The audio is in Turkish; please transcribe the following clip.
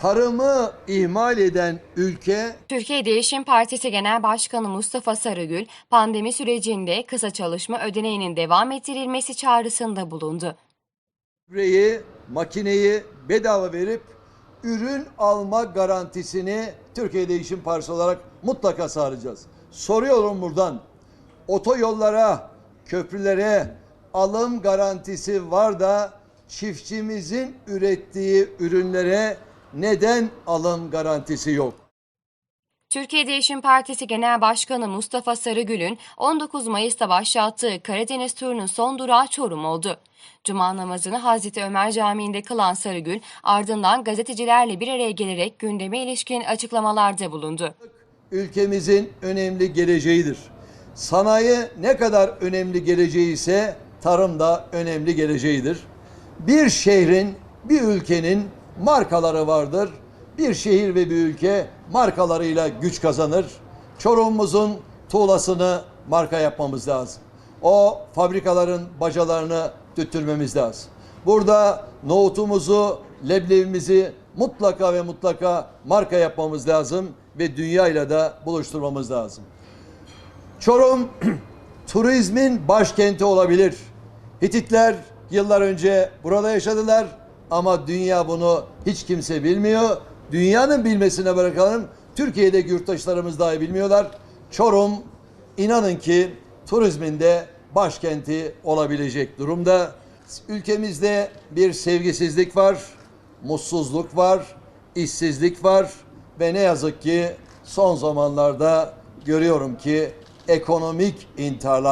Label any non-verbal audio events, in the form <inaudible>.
tarımı ihmal eden ülke Türkiye Değişim Partisi Genel Başkanı Mustafa Sarıgül, pandemi sürecinde kısa çalışma ödeneğinin devam ettirilmesi çağrısında bulundu. gübreyi, makineyi bedava verip ürün alma garantisini Türkiye Değişim Partisi olarak mutlaka sağlayacağız. Soruyorum buradan. Otoyollara, köprülere alım garantisi var da çiftçimizin ürettiği ürünlere neden alım garantisi yok? Türkiye Değişim Partisi Genel Başkanı Mustafa Sarıgül'ün 19 Mayıs'ta başlattığı Karadeniz turunun son durağı Çorum oldu. Cuma namazını Hazreti Ömer Camii'nde kılan Sarıgül, ardından gazetecilerle bir araya gelerek gündeme ilişkin açıklamalarda bulundu. ülkemizin önemli geleceğidir. Sanayi ne kadar önemli geleceği ise tarım da önemli geleceğidir. Bir şehrin, bir ülkenin markaları vardır. Bir şehir ve bir ülke markalarıyla güç kazanır. Çorum'umuzun tuğlasını marka yapmamız lazım. O fabrikaların bacalarını tüttürmemiz lazım. Burada nohutumuzu, leblebimizi mutlaka ve mutlaka marka yapmamız lazım ve dünyayla da buluşturmamız lazım. Çorum <clears throat> turizmin başkenti olabilir. Hititler yıllar önce burada yaşadılar ama dünya bunu hiç kimse bilmiyor. Dünyanın bilmesine bırakalım. Türkiye'deki yurttaşlarımız dahi bilmiyorlar. Çorum inanın ki turizmin de başkenti olabilecek durumda. Ülkemizde bir sevgisizlik var, mutsuzluk var, işsizlik var ve ne yazık ki son zamanlarda görüyorum ki ekonomik intiharlar